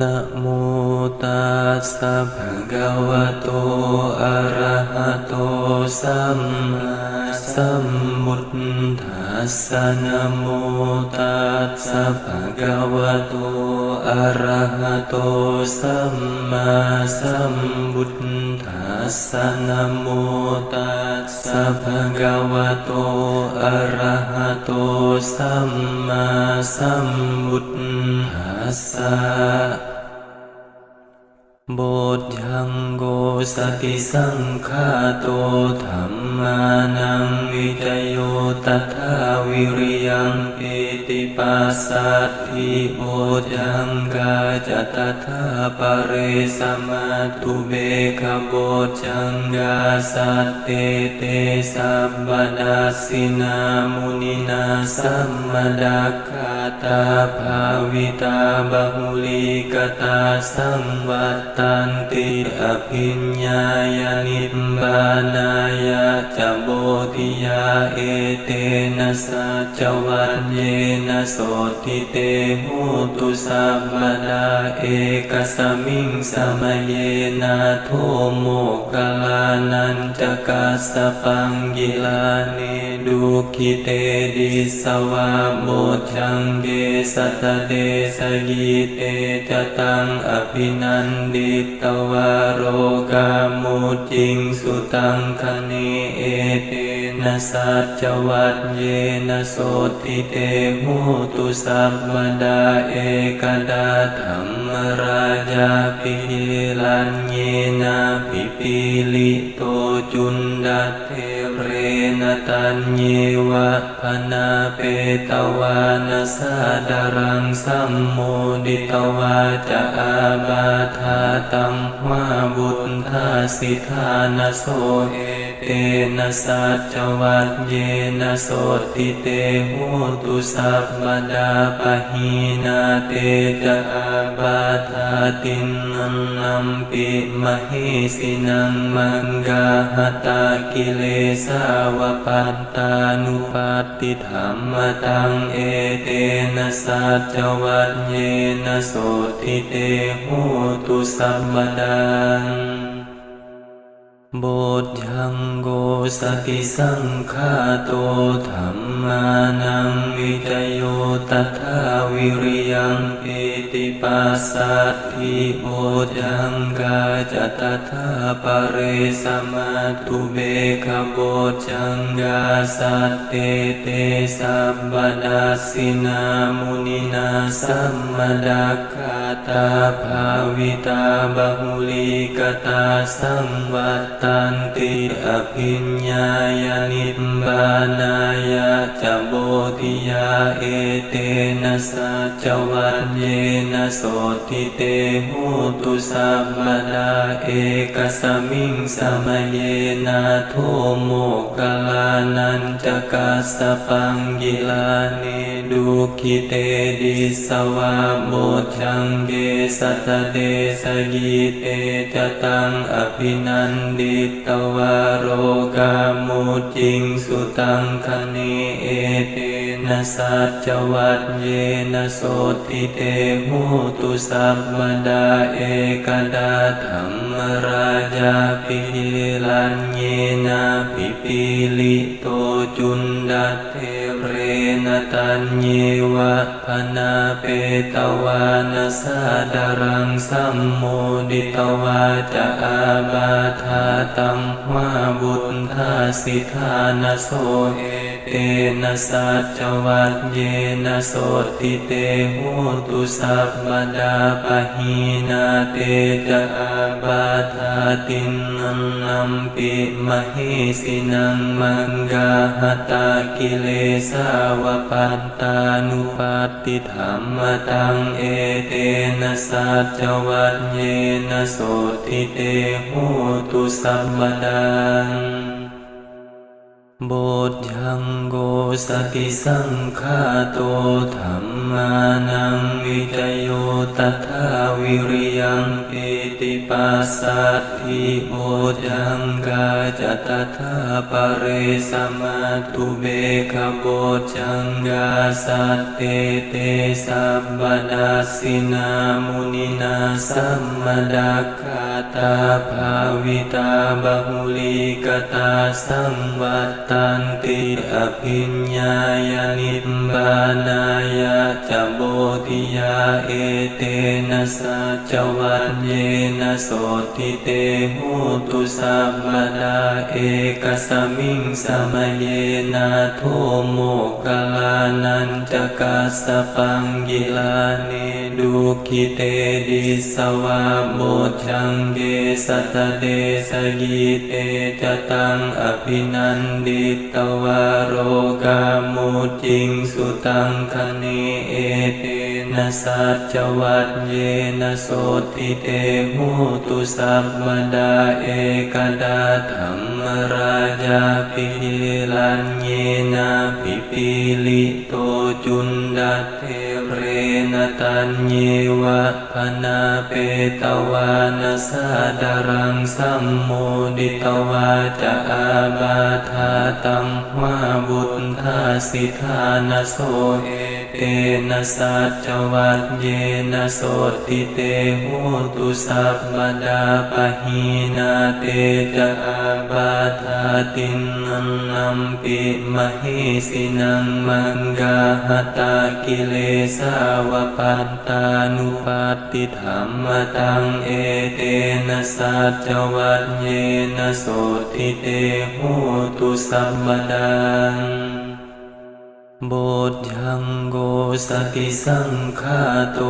นะโมตัสสะภะคะวะโต อะระหะโต สัมมาสัมพุทธัสสะนะโมตัสสะภะคะวะโต อะระหะโต สัมมาสัมพุทธัส สะนะโมตัสสะภะคะวะโตอะระหะโตสัมมาสัมพุทธัสสะบทยังโกสติสังฆาโตธรรมานังวิจโยตถาวิริยังปิ ติปัสสัทธิโบทยังกาจตถาปเรสมาตุเบคโบทยังกาสัตเตเตสัมบนาสินามุนินาสัมมดักขาตาภาวิตาบาหุลิกตาสังวัตตันติอภิญญายานิพพานายา จโบธิยาเอเตนะสัจวัตเยนะโสติเตหูตุสัพพดาเอกสมิงสมเยนะโทโมกลานันจกัสสะปังกิลาเนดุขิเตดิสวาโบชังเกสัตเตสยิเตจตังอภินันดิตวารโรกามุจิงสุตังคเนเอเตนะสัจวัตเยนะโสติเตหูตุสัพพดาเอกดาธรรมราชาปิลันเยนะปิปิลิโตจุนดัตเทเรนตัญเยวะพนาเปตวานาสาดารังสัมโมดิตวาจะอาบาธาตัมวาบุตธาสิทานโสเอเตนะสัจวัตเยนะโสติเตหูตุสัพพดาปะหีนาเตจะอาบาธาตินันนัมปิมหิสินังมังกาหตากิเลสาวปัตตานุปัตติธรรมตังเอเตนะสัจวัตเยนะโสติเตหูตุสัพพดาโบทยังโกสติสังฆาโตธรรมานังวิจโยตถาวิริยังปิติปัสสัทธิโบทยังกาจตถาปเรสมาตุเบคโบทยังกาสัตเตเตสัมบนาสินามุนินาสัมมดักขาตาภาวิตาบาหุลิกตาสังวัตตันติอภิญญายานิพพานายาจโบธิยาเอเตนะสัจวัตเยนะโสติเตหูตุสัพพดาเอกสมิงสมเยนะโทโมกลานันจกัสสปังกิลาเนดุขิเตดิสวาโบชังเกสัตเตสยิเตจตังอภินันดิตวารโรกามุจิงสุตังคเนเอเตนะสัจวัตเยนะโสติเตหูตุสัพพดาเอกดาธรรมราชาปิลันเยนะปิปิลิโตจุนดัตเทเร นตัญเยวะพนาเปตวานาสาดารังสัมโมดิตวาจะอาบาธาตัมวาบุตธาสิทานโสเอเตนะสัจวัตเยนะโสติเตหูตุสัพพดาปะหีนาเตจะอาบาธาตินันนัมปิมหิสินังมังกาหตากิเลสาวปัตตานุปัตติธรรมตังเอเตนะสัจวัตเยนะโสติเตหูตุสัพพดังบทยังโกสติสังฆาโตธรรมานังวิจโยตถาวิริยังปิ ติปัสสัทธิโอจังกาจตถาปเรสมาตุเบคโบจังกาสัตเตเตสัมบดัสสินามุนินาสัมมดักขาตาภาวิตาบาหุลิกตาสังวัตตันติอภิญญายนิมบานายะจโบธิยาเอเตนะสัจวัตเยนะโสติเตหูตุสัมปดาเอกสมิงสมเยนะโทโมกลานันจกัสสปังกิลาเนดุขิเตดิสวาโบชังเกสัตเดสยิเตจตังอภินันดิตวารโรกามุจิงสุตังคเนเอเต นะสัจวัตเยนะโสติเตหูตุสัมมดาเอกดาธรรมราชาปิลันเยนะปิปิลิโตจุนดัตเทเรนตัญเยวะพนาเปตวานาสาดารังสัมโมดิตวาจะอาบาธาตังวาบุตธาสิทานาโสเอ เตนะสัจวัตเยนะโสติเตหูตุสัพพดาปะหีนาเตจะอาบาธาตินันนัมปิมหิสินังมังกาหตากิเลสาวปัตตานุปัตติธรรมตังเอเตนะสัจวัตเยนะโสติเตหูตุสัพพดัง โบทยังโกสติสังฆาโต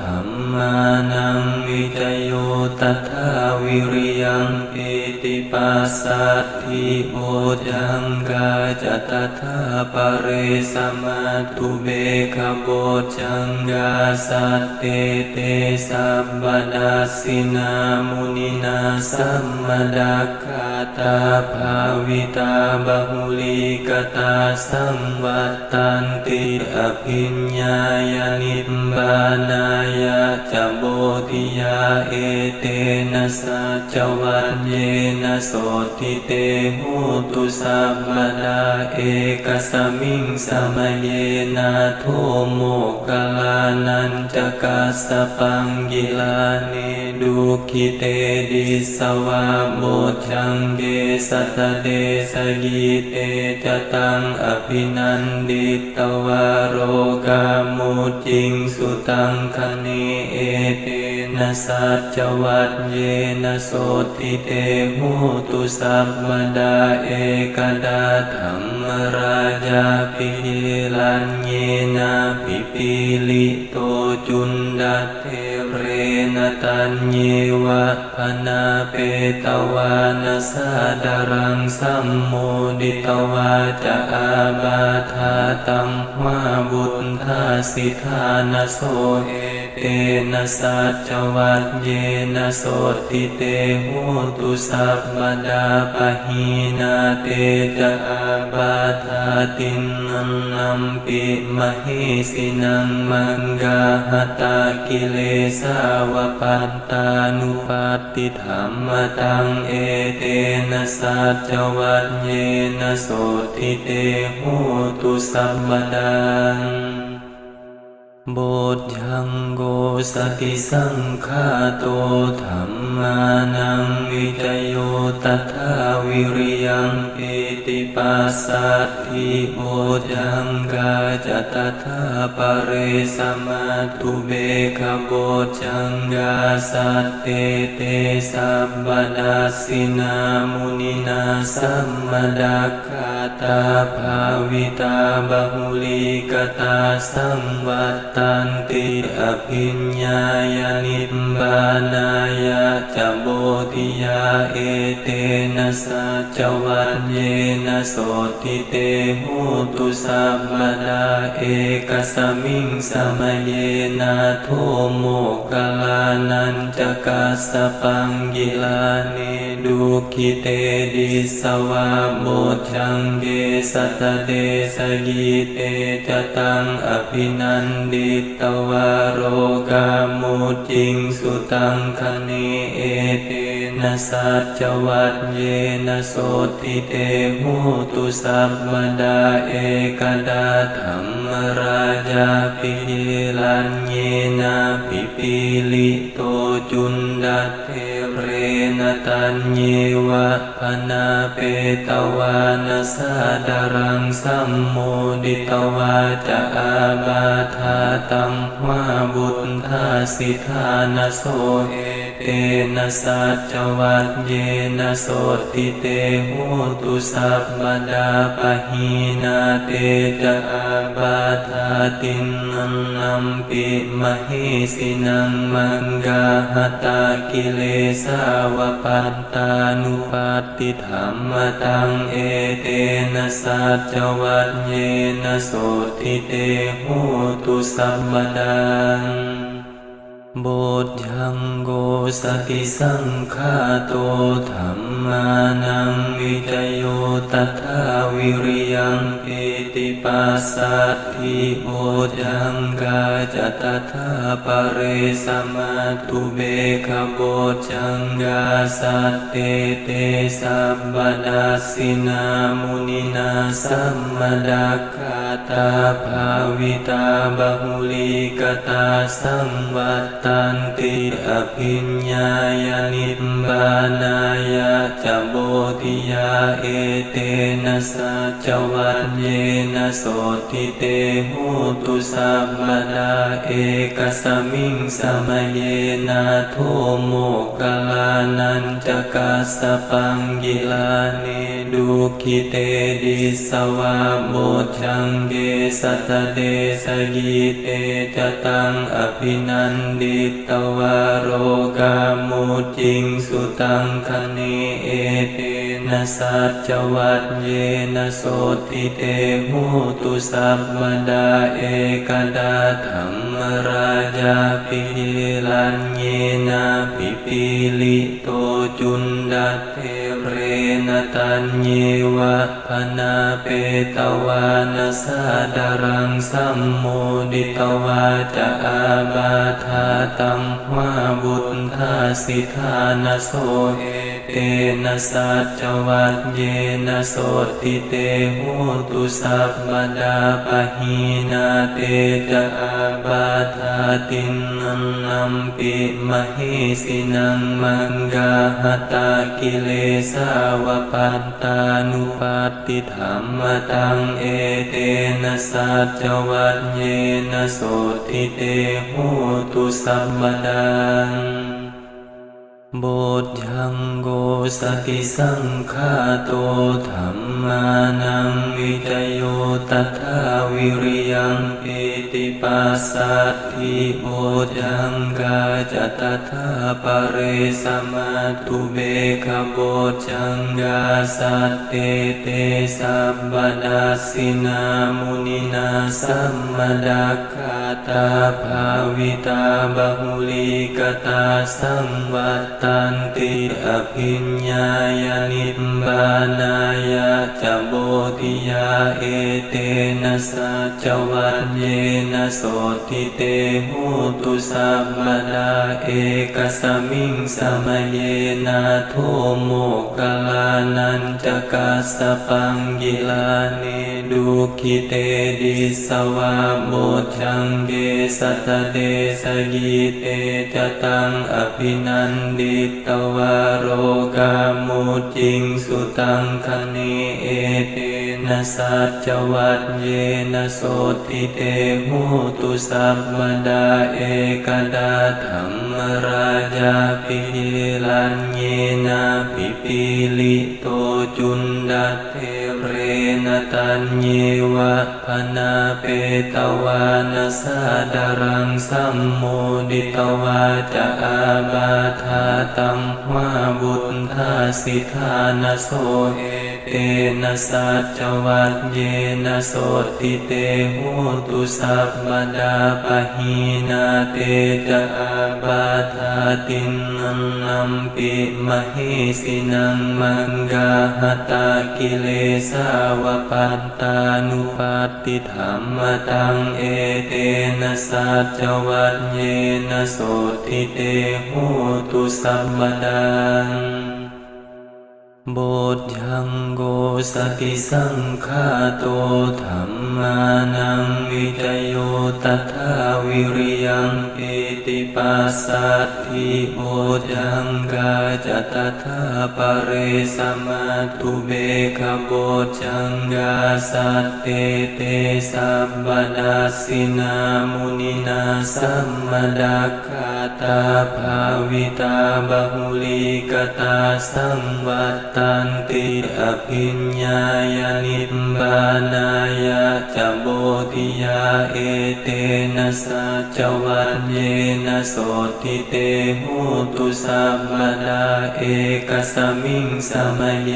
ธรรมานังวิจโยตถาวิริยังปิติปัสสัทธิโบทยังกาจตถาปเรสมาตุเบคโบทยังกาสัตเตเตสัมบดัสสินามุนินาสัมมดักขาตาภาวิตาบาหุลิกตาสังวัตตัันติอภิญญายนิมบานายะจโบธิยาเอเตนะสัจวัตเยนะโสติเตหูตุสัพพดาเอกสมิงสมเยนะโทโมกลานันจกัสสปังกิลาเนดุขิเตดิสวาโบชังเกสัตเดสยิเตจตังอภินันดตวารโรกามุจิงสุตังคเนเอเตนะสัจวัตเยนะโสติเตหูตุสัพพดาเอกดาธรรมราชาปิลันเยนะปิปิลิโตจุนดัตเทเร นตัญเยวะพนาเปตวานาสาดารังสัมโมดิตวาจะอาบาธาตังวาบุตธาสิทานาโสเอเตนะสัจวัตเยนะโสติเตหูตุสัพพดาปะหีนาเตจะอา บาทาตินังนัมปิมหิสินังมังกาหตากิเลสาวปัตตานุปัตติธรรมตังเอเตนะสัจวัตเยนะโสติเตหูตุสัมมดัง บทยังโกสติสังฆาโตธรรมานังวิจโยตถาวิริยังปิติปัสสัทธิโบทยังกาจตถาปเรสมาตุเบคโบทยังกาสัตเตเตสัมบดัสสินามุนินาสัมมดักขาตาภาวิตาบาหุลิกตาสังวัตตันติอภิญญายนิมบานายะจโบธิยาเอเตนะสัจวัตเยนะโสติเตหูตุสัพพดาเอกสมิงสมเยนะโทโมกลานันจกัสสปังกิลาเนดุขิเตดิสวาโบชังเกสัตเดสยิเตจตังอภินันดดิตวารโรกามุจิงสุตังคเนเอเตนะสัจวัตเยนะโสติเตหูตุสัพพดาเอกดาธรรมราชาปิลันเยนะปิปิลิโตจุนดัตเทเรน ตัญเยวะพนาเปตวานาสาดารังสัมโมดิตวาจะอาบาธาตัมวาบุตธาสิทานาโสเอ เตนะสัจวัตเยนะโสติเตหูตุสัพพดาปะหีนาเตจะอาบาธาตินันนัมปิมหิสินังมังกาหตากิเลสาวปัตตานุปัตติธรรมตังเอเตนะสัจวัตเยนะโสติเตหูตุสัพพดัง โบยังโกสติสังฆาโตธรรมานังวิจโยตถาวิริยังปิติปัสสัทธิโบยังกาจตถาปเรสมาตุเบคโบยังกาสัตเตเตสัพพดัสสินามุนินาสัมมดักขาตาภาวิตาบาหุลิกตาสังวัตตันติอภิญญายนิพพานายะจโบธิยาเอเตนะสัจวัตเยนะโสติเตหูตุสัพพดาเอกสมิงสมเยนะโทโมกลานันจกัสสปังกิลาเนดุขิเตดิสวาโบชังเกสัตเดสยิเตจตังอภินันดตวารโรกามุจิงสุตังคเนเอเตนะสัจวัตเยนะโสติเตหูตุสัพพดาเอกดาธรรมราชาปิลันเยนะปิปิลิโตจุนดัตเทเรน ตัญเยวะพนาเปตวานาสาดารังสัมโมดิตวาจะอาบาธาตัมวาบุตธาสิทานโสเอเตนะสัจวัตเยนะโสติเตหูตุสัพพดาปะหีนาเตจะอาบาธาตินันนัมปิมหิสินังมังกาหตากิเลสาวปัตตานุปัตติธรรมตังเอเตนะสัจวัตเยนะโสติเตหูตุสัมมดัง โบยังโกสติสังฆาโตธรรมานังวิจโยตถาวิริยังปิติปัสสัทธิโบยังกาจตถาปเรสมาตุเบคโบยังกาสัตเตเตสัพพดัสสินามุนินาสัมมดักขาตาภาวิตาบาหุลิกตาสังวัตตันติอภิญญายนิพพานายะจโบธิยาเอเตนะสัจวัตเยนะโสติเตหูตุสัพพดาเอกสมิงสมเยนะโทโมกลานันจกัสปังกิลาเนดุขิเตดิสวาโบชังเกสัตเดสยิเตจตังอภินันดตวารโรกามุจิงสุตังคเนเอเตนะสัจวัตเยนะโสติเตหูตุสัพพดาเอกดาธรรมราชาปิลันเยนะปิปิลิโตจุนดัตเทเร นตัญเยวะพนาเปตวานาสาดารังสัมโมดิตวาจะอาบาธาตัมวาบุตธาสิทานาโสเอ เตนะสัจวัตเยนะโสติเตโหตุสัพพดาปะหีนาเตจะอาบาธาตินันนัมปิมหิสินังมังกาหตากิเลสาวปัตตานุปัตติธรรมตังเอเตนะสัจวัตเยนะโสติเตโหตุสัพพดัง บทยังโกสติสังฆาโตธรรมานังวิจโยตถาวิริยังปิติปัสสัทธิโบทยังกาจตถาปะเรสมาตุเบคโบทยังกาสัตเตเตสัมปนาสินามุนินาสัมมดักขาตาภาวิตาบาหุลิกตาสังวัตตันติอภิญญายานิบานายะจโบ ธิยาเอเตนะสัจวัตเยนะโสติเตหูตุสัพพดาเอกสมิงสมเย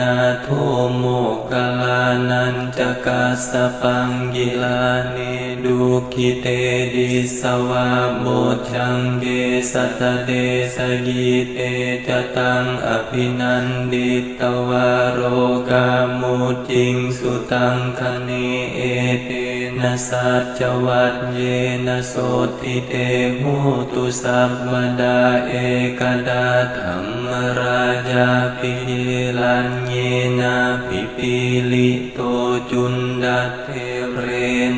นะโทโมกลานันจกัสสปังกิลาเนดุขิเตดิสวาโบชังเกสัตเดสกิเตจตังอภินันดิตวารโรกามุจิงสุตังคเนเอเต นะสัจวัตเยนะโสติเตหูตุสัพพดาเอกดาธรรมราชาปิลันเยนะปิปิลิโตจุนดัตเทเร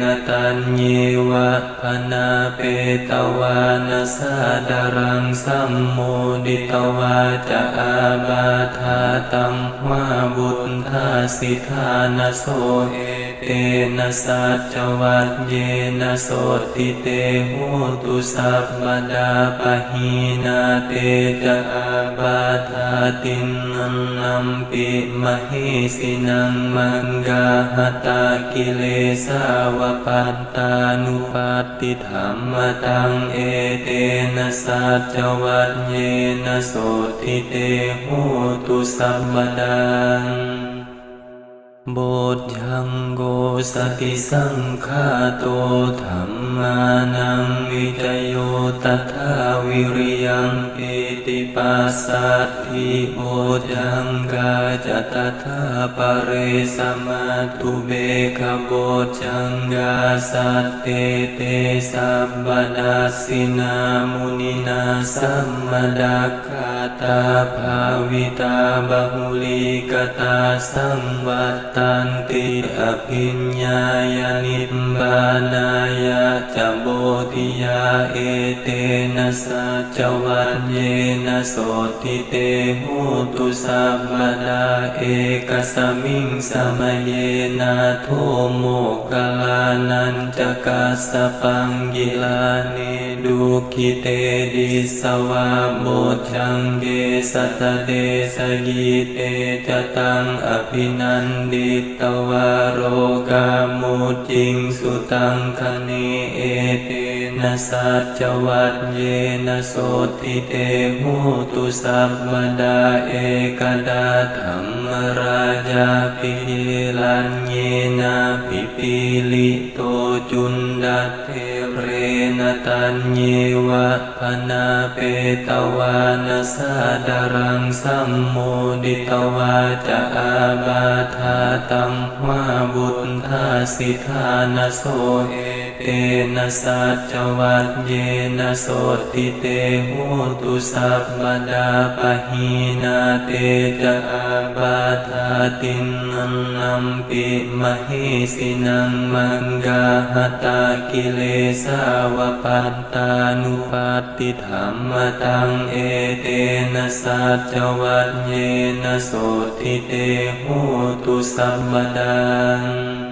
นตัญเยวะพนาเปตวานาสาดารังสัมโมดิตวาจะอาบาธาตัมวาบุตธาสิทานาโสเอ เตนะสัจวัตเยนะโสติเตโหตุสัพพดาปะหีนาเตจะอาบาธาตินันนัมปิมหิสินังมังกาหตากิเลสาวปัตตานุปัตติธรรมตังเอเตนะสัจวัตเยนะโสติเตโหตุสัพพดัง บทยังโกสติสังฆาโตธรรมานังวิจโยตถาวิริยังปิติปัสสัทธิโบทยังกาจตถาปเรสมาตุเบคโบทยังกาสัตเตเตสัมปนาสินามุนินาสัมมดักขาตาภาวิตาบาหุลิกตาสังวัตตันติอภิญญายานิบบานายาจโบธิยาเอเตนะสัจวัตเยนะโสติเตหูตุสัพพดาเอกสมิงสมเยนะโทโมกลานันจกัสสปังกิลาเนดุขิเตดิสวาโบชังเกสัตเดสกิเตจตังอภินันดิตวารโรกามุจิงสุตังคเนเอเตนะสัจวัตเยนะโสติเตหูตุสัพพดาเอกดาธรรมราชาปิลันเยนะปิปิลิโตจุนดัตเทเรนตัญเยวะพนาเปตวานาสาดารังสัมโมดิตวาจะอาบาธา ตัมวาบุตธาสิทานาโสเอเตนะสัจวัตเยนะโสติเตหูตุสัพพดาปะหีนาเตจะอาบาธาตินันนัมปิมหิสินังมังกาหตากิเลสาวปัตตานุปัตติธรรมตังเอเตนะสัจวัตเยนะโสติเตหูตุสพพดัง